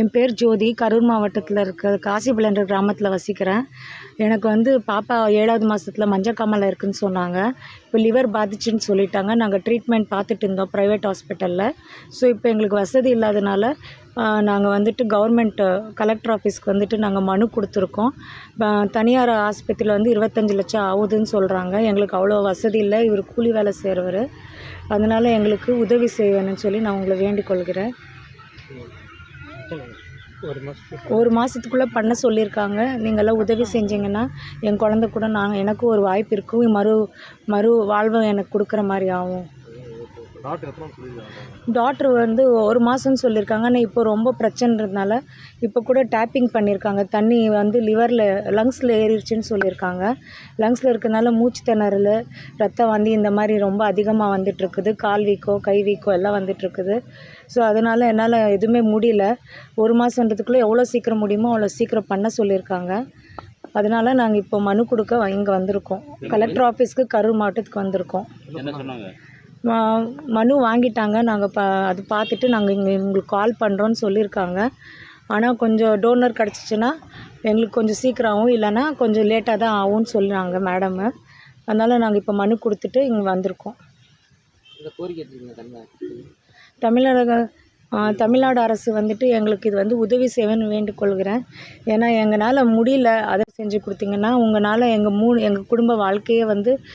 என் பேர் ஜோதி. கரூர் மாவட்டத்தில் இருக்கிற காசிபாளையன்ற கிராமத்தில் வசிக்கிறேன். எனக்கு வந்து பாப்பா ஏழாவது மாதத்துல மஞ்சக்காமாலை இருக்குதுன்னு சொன்னாங்க. இப்போ லிவர் பாதிச்சுன்னு சொல்லிட்டாங்க. நாங்கள் ட்ரீட்மெண்ட் பார்த்துட்டு இருந்தோம் ப்ரைவேட் ஹாஸ்பிட்டலில் ஸோ இப்போ எங்களுக்கு வசதி இல்லாதனால நாங்கள் வந்துட்டு கவர்மெண்ட்டு கலெக்டர் ஆஃபீஸ்க்கு வந்துட்டு நாங்கள் மனு கொடுத்துருக்கோம். தனியார் ஆஸ்பத்திரியில் வந்து இருபத்தஞ்சி லட்சம் ஆகுதுன்னு சொல்கிறாங்க எங்களுக்கு அவ்வளோ வசதி இல்லை. இவர் கூலி வேலை செய்கிறவர் அதனால் எங்களுக்கு உதவி செய்வேன்னு சொல்லி நான் உங்களை வேண்டிக் கொள்கிறேன். ஒரு மாதத்துக்குள்ளே பண்ண சொல்லியிருக்காங்க. நீங்கள்லாம் உதவி செஞ்சீங்கன்னா என் குழந்த கூட நாங்கள் எனக்கும் ஒரு வாய்ப்பு இருக்கும். மறு மறு வாழ்வை எனக்கு கொடுக்குற மாதிரி ஆகும். டாக்டர் வந்து ஒரு மாதம்னு சொல்லியிருக்காங்க. ஆனால் இப்போ ரொம்ப பிரச்சனைன்றதுனால இப்போ கூட டேப்பிங் பண்ணியிருக்காங்க. தண்ணி வந்து லிவரில் லங்ஸில் ஏறிடுச்சுன்னு சொல்லியிருக்காங்க. லங்ஸில் இருக்கனால மூச்சு திணறல் ரத்த வாந்தி இந்த மாதிரி ரொம்ப அதிகமாக வந்துட்டுருக்குது. கால் வீக்கோ கை வீக்கோ எல்லாம் வந்துட்டுருக்குது. ஸோ அதனால் என்னால் எதுவுமே முடியல. ஒரு மாதன்றதுக்குள்ளே எவ்வளோ சீக்கிரம் முடியுமோ அவ்வளோ சீக்கிரம் பண்ண சொல்லியிருக்காங்க. அதனால நாங்கள் இப்போ மனு கொடுக்க இங்கே வந்திருக்கோம். கலெக்டர் ஆஃபீஸ்க்கு கரூர் மாவட்டத்துக்கு வந்திருக்கோம். என்ன சொன்னாங்க? ம- மனு வாங்கிட்டாங்க. நாங்கள் ப அது பார்த்துட்டு நாங்கள் இங்கே உங்களுக்கு கால் பண்ணுறோன்னு சொல்லியிருக்காங்க. ஆனால் கொஞ்சம் டோனர் கிடச்சிச்சின்னா எங்களுக்கு கொஞ்சம் சீக்கிரம் ஆகும் இல்லைன்னா கொஞ்சம் லேட்டாக தான் ஆகும்னு சொல்லுறாங்க மேடமு அதனால் நாங்கள் இப்போ மனு கொடுத்துட்டு இங்கே வந்திருக்கோம். தமிழக தமிழ்நாடு அரசு வந்துட்டு எங்களுக்கு இது வந்து உதவி செய்வேன்னு வேண்டிக்கொள்கிறேன் ஏன்னா எங்களால் முடியல அதை செஞ்சு கொடுத்தீங்கன்னா உங்களால் எங்கள் மூணு எங்கள் குடும்ப வாழ்க்கையே வந்து